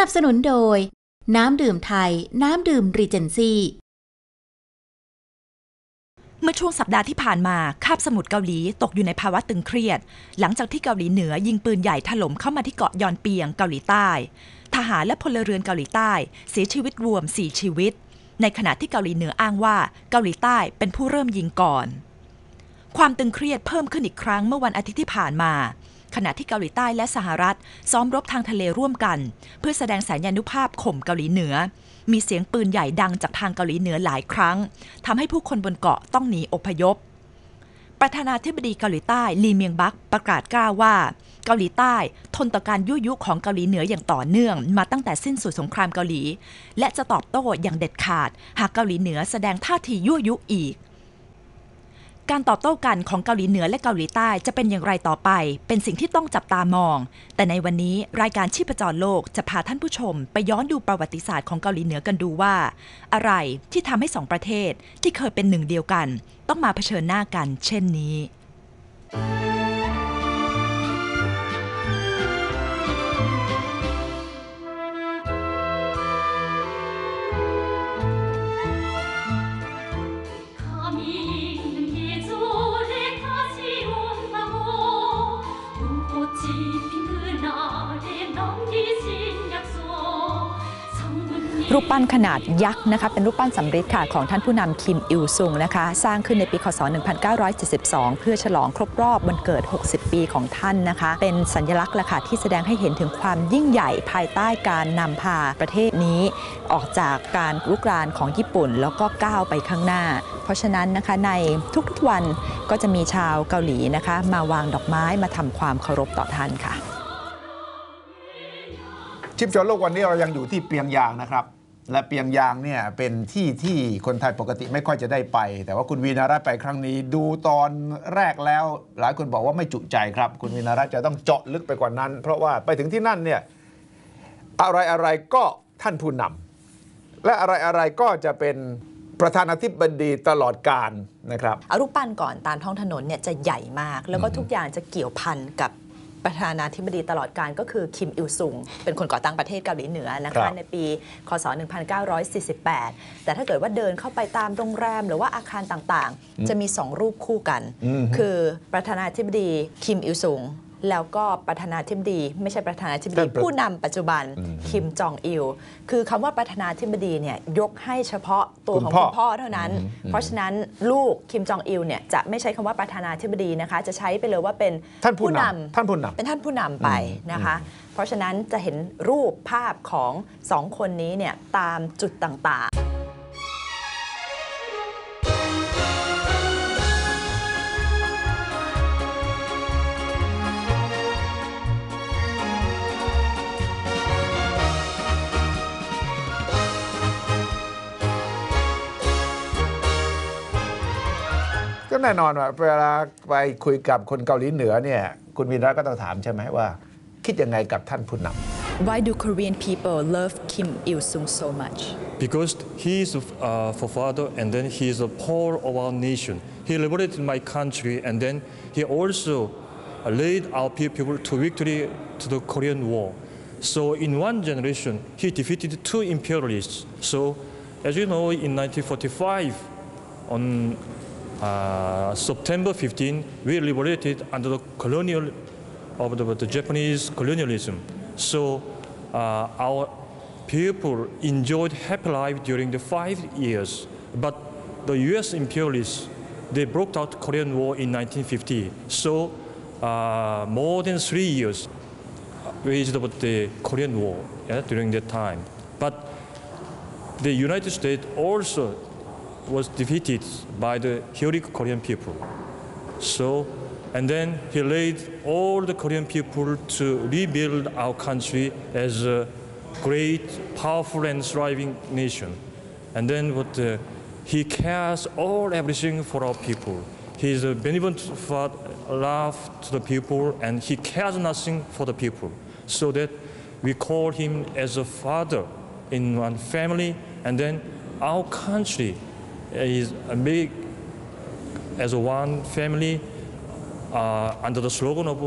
นับสนุนโดย น้ำดื่มไทย น้ำดื่มรีเจนซี่เมื่อช่วงสัปดาห์ที่ผ่านมา คาบสมุทรเกาหลีตกอยู่ในภาวะตึงเครียด หลังจากที่เกาหลีเหนือยิงปืนใหญ่ถล่มเข้ามาที่เกาะยอนเปียงเกาหลีใต้ ทหารและพลเรือนเกาหลีใต้ เสียชีวิตรวม 4 ชีวิต ในขณะที่เกาหลีเหนืออ้างว่าเกาหลีใต้เป็นผู้เริ่มยิงก่อน ความตึงเครียดเพิ่มขึ้นอีกครั้งเมื่อวันอาทิตย์ที่ผ่านมา ขณะที่เกาหลีใต้และสหรัฐ ซ้อมรบทางทะเลร่วมกัน เพื่อแสดงสัญญานุภาพข่มเกาหลีเหนือ มีเสียงปืนใหญ่ดังจากทางเกาหลีเหนือหลายครั้งทำให้ผู้คนบนเกาะต้องหนีอพยพ ประธานาธิบดีเกาหลีใต้ลีเมียงบักประกาศกล้าวว่า เกาหลีใต้ทนต่อการยั่วยุของเกาหลีเหนืออย่างต่อเนื่อง มาตั้งแต่สิ้นสุดสงครามเกาหลี และจะตอบโต้อย่างเด็ดขาด หากเกาหลีเหนือแสดงท่าทียั่วยุอีก การตอบโต้กันของเกาหลีเหนือและเกาหลีใต้จะเป็นอย่างไรต่อไป เป็นสิ่งที่ต้องจับตามอง แต่ในวันนี้รายการชีพจรโลกจะพาท่านผู้ชม ไปย้อนดูประวัติศาสตร์ของเกาหลีเหนือกันดูว่า อะไรที่ทำให้สองประเทศที่เคยเป็นหนึ่งเดียวกัน ต้องมาเผชิญหน้ากัน เช่นนี้ รูปปั้นขนาดยักษ์นะคะเป็นรูปปั้นสำริดค่ะของท่านผู้นำคิมอิลซุงนะคะ สร้างขึ้นในปีคศ 1972 เพื่อฉลองครบรอบวันเกิด 60 ปีของท่านนะคะ เป็นสัญลักษณ์ละค่ะที่แสดงให้เห็นถึงความยิ่งใหญ่ภายใต้การนำพาประเทศนี้ ออกจากการลุกรานของญี่ปุ่น แล้วก็ก้าวไปข้างหน้า เพราะฉะนั้นนะคะในทุกๆวันก็จะมีชาวเกาหลีนะคะ มาวางดอกไม้มาทำความเคารพต่อท่านค่ะชิปชนโลกวันนี้เรายังอยู่ที่เปียงยางนะครับ และเปียงยางเนี่ยเป็นที่ที่คนไทยปกติไม่ค่อยจะได้ไป แต่ว่าคุณวีนารัตไปครั้งนี้ดูตอนแรกแล้ว หลายคนบอกว่าไม่จุใจครับ คุณวีนารัตจะต้องเจาะลึกไปกว่านั้น เพราะว่าไปถึงที่นั่นเนี่ยอะไรอะไรก็ท่านผู้นำและอะไรอะไรก็จะเป็นประธานาธิบดีตลอดการนะครับเอารูปปั้นก่อนตามท้องถนนเนี่ยจะใหญ่มาก แล้วก็ทุกอย่างจะเกี่ยวพันกับ ประธานาธิบดีตลอดการก็คือคิมอิลซุง เป็นคนก่อตั้งประเทศเกาหลีเหนือนะครัคะบในปีคศ 1948 แต่ถ้าเกิดว่าเดินเข้าไปตามโรงแรม หรือว่าอาคารต่างๆ จะมีสองรูปคู่กัน คือประธานาธิบดีคิมอิลซุง แล้วก็ประธานาธิบดี ไม่ใช่ประธานาธิบดีท่านประผู้นำปัจจุบันคิมจองอิล คือคำว่าประธานาธิบดีเนี่ยยกให้เฉพาะตัวของคุณพ่อคุณพ่อเท่านั้น เพราะฉะนั้นลูกคิมจองอิลเนี่ยจะไม่ใช้คำว่าประธานาธิบดีนะคะ จะใช้ไปเลยว่าเป็นท่านผู้นำท่านผู้นำเป็นท่านผู้นำไปนะคะ เพราะฉะนั้นจะเห็นรูปภาพของสองคนนี้เนี่ยตามจุดต่างๆ ก็แน่นอนว่าเวลาไปคุยกับคนเกาหลีเหนือเนี่ยคุณวีนารัตน์ก็ต้องถามใช่ไหมว่า คิดยังไงกับท่านผู้นำ Why do Korean people love Kim Il Sung so much because he is a uh, forefather and then he is a pole of our nation. He liberated my country and then he also uh, led our pe- people to victory to the Korean War. So in one generation, he defeated two imperialists. So as you know, in 1945, on uh, September 15, we liberated under the colonial of the, the Japanese colonialism. So uh, our people enjoyed happy life during the five years. But the U.S. imperialists they broke out Korean War in 1950. So uh, more than three years waged the Korean War yeah, during that time. But the United States also was defeated by the heroic Korean people. So, and then he led all the Korean people to rebuild our country as a great, powerful, and thriving nation. And then what uh, he cares all everything for our people. He is a benevolent fa- love to the people, and he cares nothing for the people. So that we call him as a father in one family, and then our country is a big as a one family uh, under the slogan of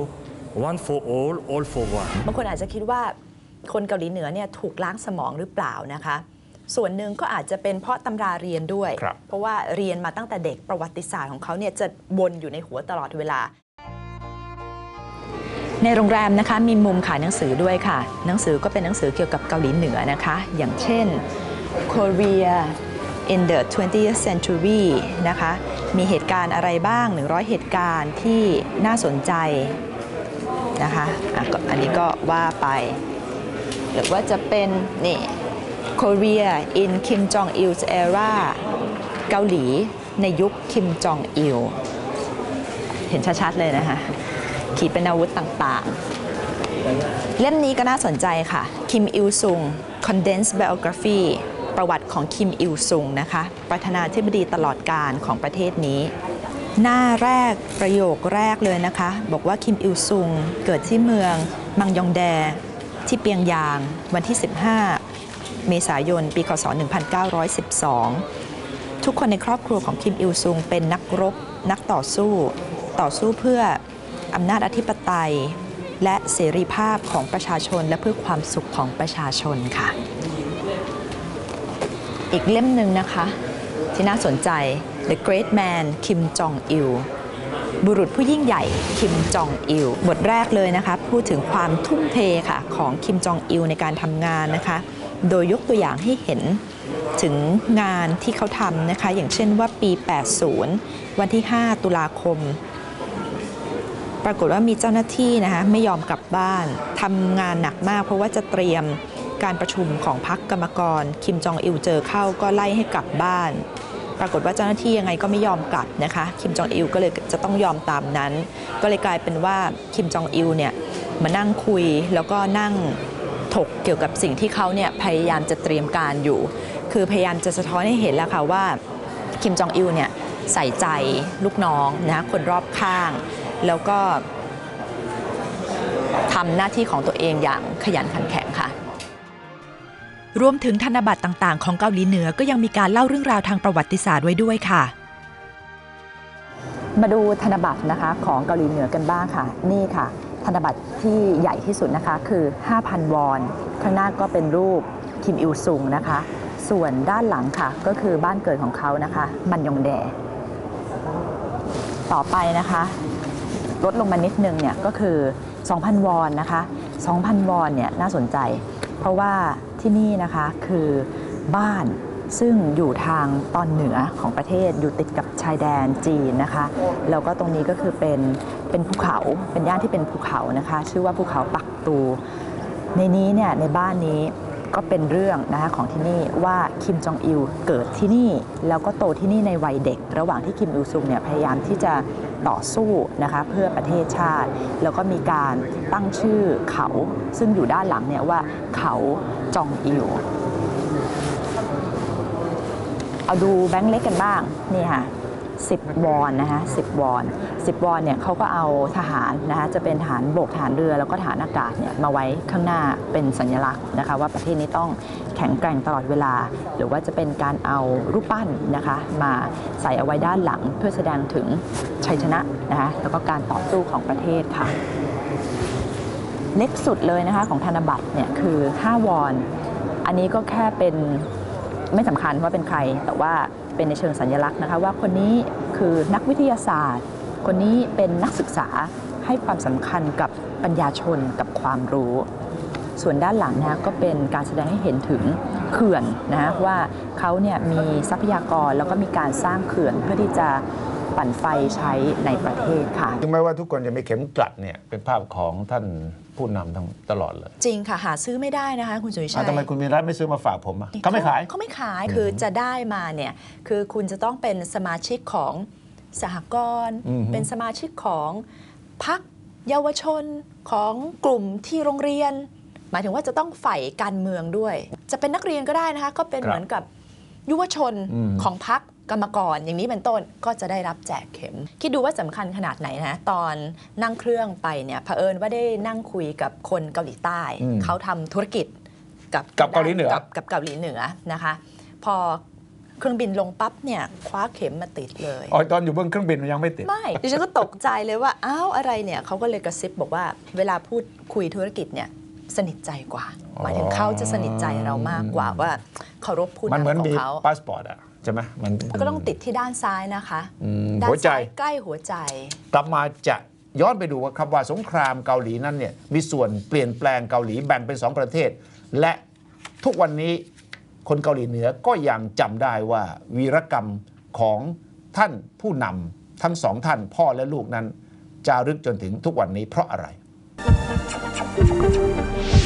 one for all, all for one. บางคนอาจจะคิดว่าคนเกาหลีเหนือเนี่ยถูกล้างสมองหรือเปล่านะคะ ส่วนหนึ่งก็อาจจะเป็นเพราะตำราเรียนด้วยครับเพราะว่าเรียนมาตั้งแต่เด็กประวัติศาสตร์ของเขาเนี่ยจะวนอยู่ในหัวตลอดเวลา ในโรงแรมนะคะมีมุมขายหนังสือด้วยค่ะ หนังสือก็เป็นหนังสือเกี่ยวกับเกาหลีเหนือนะคะ อย่างเช่น Korea in the 20th century นะคะ มีเหตุการณ์อะไรบ้าง 100 เหตุการณ์ที่น่าสนใจนะคะอะอันนี้ก็ว่าไป หรือว่าจะเป็นนี่ Korea in Kim Jong Il's era เกาหลีในยุคคิมจองอิล เห็นชัดๆเลยนะคะ ขีปนาวุธต่างๆ เล่มนี้ก็น่าสนใจค่ะ คิมอิลซุง Condensed Biography ประวัติของคิมอิลซุงนะคะ ประธานาธิบดีตลอดการของประเทศนี้ หน้าแรกประโยคแรกเลยนะคะ บอกว่าคิมอิลซุงเกิดที่เมืองมังยองแด ที่เปียงยางวันที่ 15 เมษายน ปีคศ 1912 ทุกคนในครอบครัวของคิมอิลซุงเป็นนักรบ นักต่อสู้ ต่อสู้เพื่ออำนาจอธิปไตย และเสรีภาพของประชาชนและเพื่อความสุขของประชาชนค่ะ อีกเล่มหนึ่งนะคะ ที่น่าสนใจ The Great Man Kim Jong Il บุรุษผู้ยิ่งใหญ่คิมจองอิลบทแรกเลยนะคะพูดถึงความทุ่มเทค่ะของคิมจองอิลในการทำงานนะคะ โดยยกตัวอย่างให้เห็นถึงงานที่เขาทำนะคะ อย่างเช่นว่าปี 80 วันที่ 5 ตุลาคม ปรากฏว่ามีเจ้าหน้าที่นะคะไม่ยอมกลับบ้านทำงานหนักมากเพราะว่าจะเตรียม การประชุมของพรรคกรรมกร คิมจองอิลเจอเข้าก็ไล่ให้กลับบ้าน ปรากฏว่าเจ้าหน้าที่ยังไงก็ไม่ยอมกลับนะคะ คิมจองอิลก็เลยจะต้องยอมตามนั้น ก็เลยกลายเป็นว่าคิมจองอิลเนี่ยมานั่งคุยแล้วก็นั่งถกเกี่ยวกับสิ่งที่เขาเนี่ยพยายามจะเตรียมการอยู่ คือพยายามจะสะท้อนให้เห็นแล้วค่ะว่าคิมจองอิลเนี่ยใส่ใจลูกน้องนะคนรอบข้าง แล้วก็ทำหน้าที่ของตัวเองอย่างขยันขันแข็ง รวมถึงธนบัตรต่างๆ ของเกาหลีเหนือก็ยังมีการเล่าเรื่องราวทางประวัติศาสตร์ไว้ด้วยค่ะ มาดูธนบัตรนะคะของเกาหลีเหนือกันบ้างค่ะ นี่ค่ะ ธนบัตรที่ใหญ่ที่สุดนะคะคือ 5,000 วอน ข้างหน้าก็เป็นรูปคิมอิลซุงนะคะ ส่วนด้านหลังค่ะก็คือบ้านเกิดของเขานะคะ มันยองแด ต่อไปนะคะลดลงมานิดนึงเนี่ยก็คือ 2,000 วอนนะคะ 2,000 วอนเนี่ยน่าสนใจ เพราะว่า ที่นี่นะคะคือบ้านซึ่งอยู่ทางตอนเหนือของประเทศอยู่ติดกับชายแดนจีนนะคะแล้วก็ตรงนี้ก็คือเป็นเป็นภูเขาเป็นย่านที่เป็นภูเขานะคะ ชื่อว่าภูเขาปักตู ในนี้เนี่ยในบ้านนี้ ก็เป็นเรื่องนะคะของที่นี่ว่าคิมจองอิลเกิดที่นี่ แล้วก็โตที่นี่ในวัยเด็ก ระหว่างที่คิมอิลซุงเนี่ยพยายามที่จะต่อสู้นะคะเพื่อประเทศชาติ แล้วก็มีการตั้งชื่อเขาซึ่งอยู่ด้านหลังเนี่ยว่าเขาจองอิลเอาดูแบงค์เล็กกันบ้างนี่ค่ะ 10 วอนนะคะ10 วอน 10 วอนเนี่ยเขาก็เอาทหารนะคะจะเป็นทหารบกทหารเรือแล้วก็ทหารอากาศเนี่ยมาไว้ข้างหน้าเป็นสัญลักษณ์นะคะ ว่าประเทศนี้ต้องแข็งแกร่งตลอดเวลา หรือว่าจะเป็นการเอารูปปั้นนะคะมาใส่เอาไว้ด้านหลังเพื่อแสดงถึงชัยชนะนะคะแล้วก็การต่อสู้ของประเทศค่ะเล็กสุดเลยนะคะของธนบัตรเนี่ยคือ 5 วอน อันนี้ก็แค่เป็นไม่สำคัญว่าเป็นใครแต่ว่า เป็นในเชิงสัญลักษณ์นะคะว่าคนนี้คือนักวิทยาศาสตร์ คนนี้เป็นนักศึกษาให้ความสำคัญกับปัญญาชนกับความรู้ ส่วนด้านหลังนะก็เป็นการแสดงให้เห็นถึงเขื่อนนะว่าเขาเนี่ยมีทรัพยากรแล้วก็มีการสร้างเขื่อนเพื่อที่จะ ปั่นไฟใช้ในประเทศค่ะถึงแม้ว่าทุกคนจะมีเข็มกลัดเนี่ยเป็นภาพของท่านผู้นำทั้งตลอดเลย จริงค่ะ หาซื้อไม่ได้นะคะ คุณสุริชัอะยทำไมคุณมีรัฐไม่ซื้อมาฝากผมอะเขาไม่ขายเขาไม่ขายคือจะได้มาเนี่ยคือคุณจะต้องเป็นสมาชิกของสหกรณ์อือฮึเป็นสมาชิกของพักเยาวชนของกลุ่มที่โรงเรียน หมายถึงว่าจะต้องใฝ่การเมืองด้วย จะเป็นนักเรียนก็ได้นะคะ ก็เป็นเหมือนกับ ยุวชนของพักกรรมกรอย่างนี้เป็นต้นก็จะได้รับแจกเข็ม คิดดูว่าสำคัญขนาดไหนนะ ตอนนั่งเครื่องไปเนี่ยเผอิญว่าได้นั่งคุยกับคนเกาหลีใต้ เขาทำธุรกิจกับกับเกาหลีเหนือกับกับเกาหลีเหนือนะคะ พอเครื่องบินลงปั๊บเนี่ยคว้าเข็มมาติดเลยอ๋อตอนอยู่บนเครื่องบินมันยังไม่ติด ไม่ดิฉันก็ตกใจเลยว่าอ้าวอะไรเนี่ยเขาก็เลยกระซิบบอกว่าเวลาพูดคุยธุรกิจเนี่ย สนิทใจกว่า หมายถึงเขาจะสนิทใจเรามากกว่าว่าเคารพผู้มันเหมือนนำขอมีงเขาพาสปอร์ตอะใช่ไหมมันก็ต้องติดที่ด้านซ้ายนะคะอืมด้านหัวใจซ้ายใกล้หัวใจกลับมาจะย้อนไปดูว่าครับว่าสงครามเกาหลีนั้นเนี่ยมีส่วนเปลี่ยนแปลงเกาหลีแบ่งเป็นสองประเทศ และทุกวันนี้คนเกาหลีเหนือก็ยังจำได้ว่าวีรกรรมของท่านผู้นำทั้งสองท่านพ่อและลูกนั้น จารึกจนถึงทุกวันนี้เพราะอะไร Thank you.